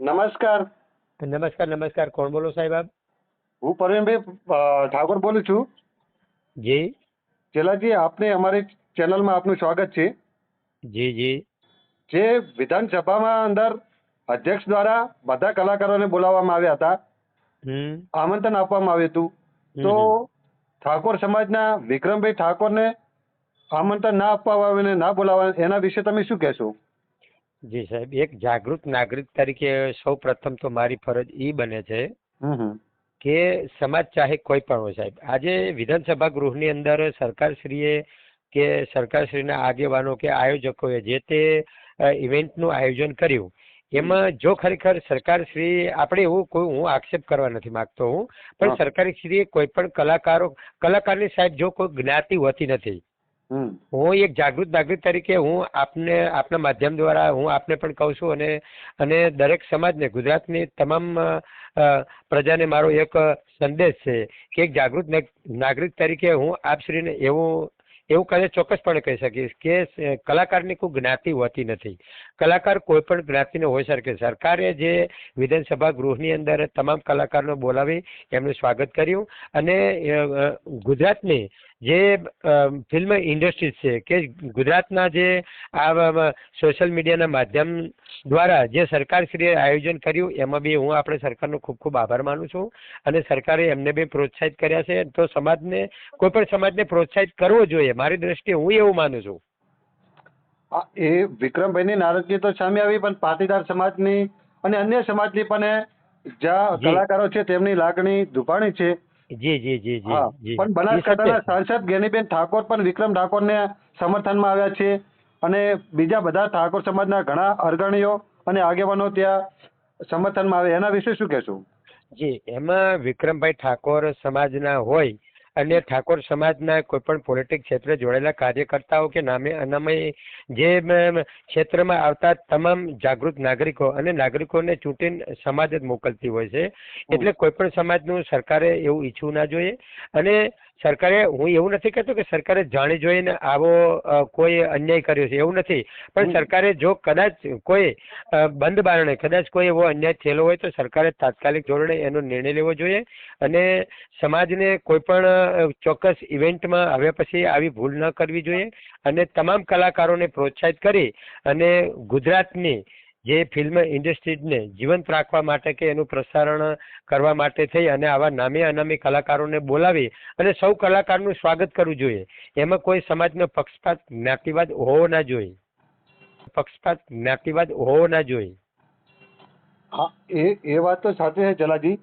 નમસ્કાર. નમસ્કાર નમસ્કાર. કોણ બોલો સાહેબ આપ? હું પરવીનભાઈ ઠાકોર બોલું છું. જી. ચેલાજી આપને અમારી ચેનલમાં આપનું સ્વાગત છે. જી જી. જે વિધાનસભામાં અંદર અધ્યક્ષ દ્વારા બધા કલાકારોને બોલાવવામાં આવ્યા હતા. આમંત્રણ આપવામાં આવ્યું હતું. તો ઠાકોર સમાજના વિક્રમભાઈ ઠાકોરને આમંત્રણ ના આપવામાં આવ્યું ને ના બોલાવવા એના વિશે તમે શું કહેશો? જી સાહેબ એક જાગૃત નાગરિક તરીકે સૌ પ્રથમ તો મારી ફરજ એ બને છે કે સમાજ ચાહે કોઈ પણ હોય સાહેબ આજે વિધાનસભા ગૃહની અંદર સરકારશ્રીએ કે સરકારશ્રીના આગેવાનો કે આયોજકોએ જે તે ઇવેન્ટનું આયોજન કર્યું એમાં જો ખરેખર સરકારશ્રી આપણે એવું કોઈ હું આક્ષેપ કરવા નથી માંગતો હું પણ હા. સરકારશ્રીએ કોઈ પણ કલાકારો કલાકારની સાહેબ જો કોઈ જ્ઞાતિ હોતી નથી હું એક જાગૃત નાગરિક તરીકે હું આપને, આપના માધ્યમ દ્વારા હું આપને પણ કહું છું અને અને દરેક સમાજને, ગુજરાતની તમામ પ્રજાને મારો એક સંદેશ છે કે એક જાગૃત નાગરિક તરીકે હું આપશ્રીને એવું એવું કદાચ ચોક્કસપણે કહી શકીશ કે કલાકારની કોઈ જ્ઞાતિ હોતી નથી. કલાકાર કોઈ પણ જ્ઞાતિનો હોઈ શકે. સરકારે જે વિધાનસભા ગૃહની અંદર તમામ કલાકારોને બોલાવી એમનું સ્વાગત કર્યું અને ગુજરાતની જે ફિલ્મ ઇન્ડસ્ટ્રી છે કે ગુજરાતના જે આ સોશિયલ મીડિયાના માધ્યમ દ્વારા જે સરકારશ્રીએ આયોજન કર્યું, એમાં બી હું આપણે સરકારનો ખૂબ ખૂબ આભાર માનું છું અને સરકારે એમને બી પ્રોત્સાહિત કર્યા છે. તો સમાજને, કોઈ પણ સમાજને પ્રોત્સાહિત કરવો જોઈએ મારી દ્રષ્ટિએ હું એવું માનું છું. એ વિક્રમભાઈની નારાજગી તો સામે આવી પણ પાટીદાર સમાજની અને અન્ય સમાજની પણ જ્યાં કલાકારો છે તેમની લાગણી દુભાણી છે. જી જી જી જી પણ બનાસકાંઠાના સાંસદ ગેનીબેન ઠાકોર પણ વિક્રમ ઠાકોરને સમર્થનમાં આવ્યા છે. અને બીજા બધા ઠાકોર સમાજના ઘણા અગ્રણીઓ અને આગેવાનો ત્યાં સમર્થનમાં આવે. એના વિશે શું કહેશું? જી એમાં વિક્રમભાઈ ઠાકોર સમાજના હોય અને ઠાકોર સમાજના કોઈ પણ પોલિટિક ક્ષેત્રે જોડેલા કાર્યકર્તાઓ કે નામે અનામય જે ક્ષેત્રમાં આવતા તમામ જાગૃત નાગરિકો અને નાગરિકોને ચૂંટીને સમાજ જ મોકલતી હોય છે. એટલે કોઈ પણ સમાજનું સરકારે એવું ઈચ્છવું ના જોઈએ. અને સરકારે હું એવું નથી કહેતો કે સરકારે જાણી જોઈને આવો કોઈ અન્યાય કર્યો છે એવું નથી. પણ સરકારે જો કદાચ કોઈ બંધ બારણે કદાચ કોઈ એવો અન્યાય થયેલો હોય તો સરકારે તાત્કાલિક ધોરણે એનો નિર્ણય લેવો જોઈએ. અને સમાજને કોઈ પણ ચોક્કસ ઇવેન્ટમાં હવે પછી આવી ભૂલ ન કરવી જોઈએ અને તમામ કલાકારોને પ્રોત્સાહિત કરી અને ગુજરાતની જે ફિલ્મ ઇન્ડસ્ટ્રીઝને જીવંત રાખવા માટે કે એનું પ્રસારણ કરવા માટે થઈ અને આવા નામી અનામી કલાકારોને બોલાવી અને સૌ કલાકારનું સ્વાગત કરવું જોઈએ. એમાં કોઈ સમાજનો પક્ષપાત, જ્ઞાતિવાદ હોવો ના જોઈએ. પક્ષપાત, જ્ઞાતિવાદ હોવો ના જોઈએ. હા, એ એ વાત તો સાચી છે જલાજી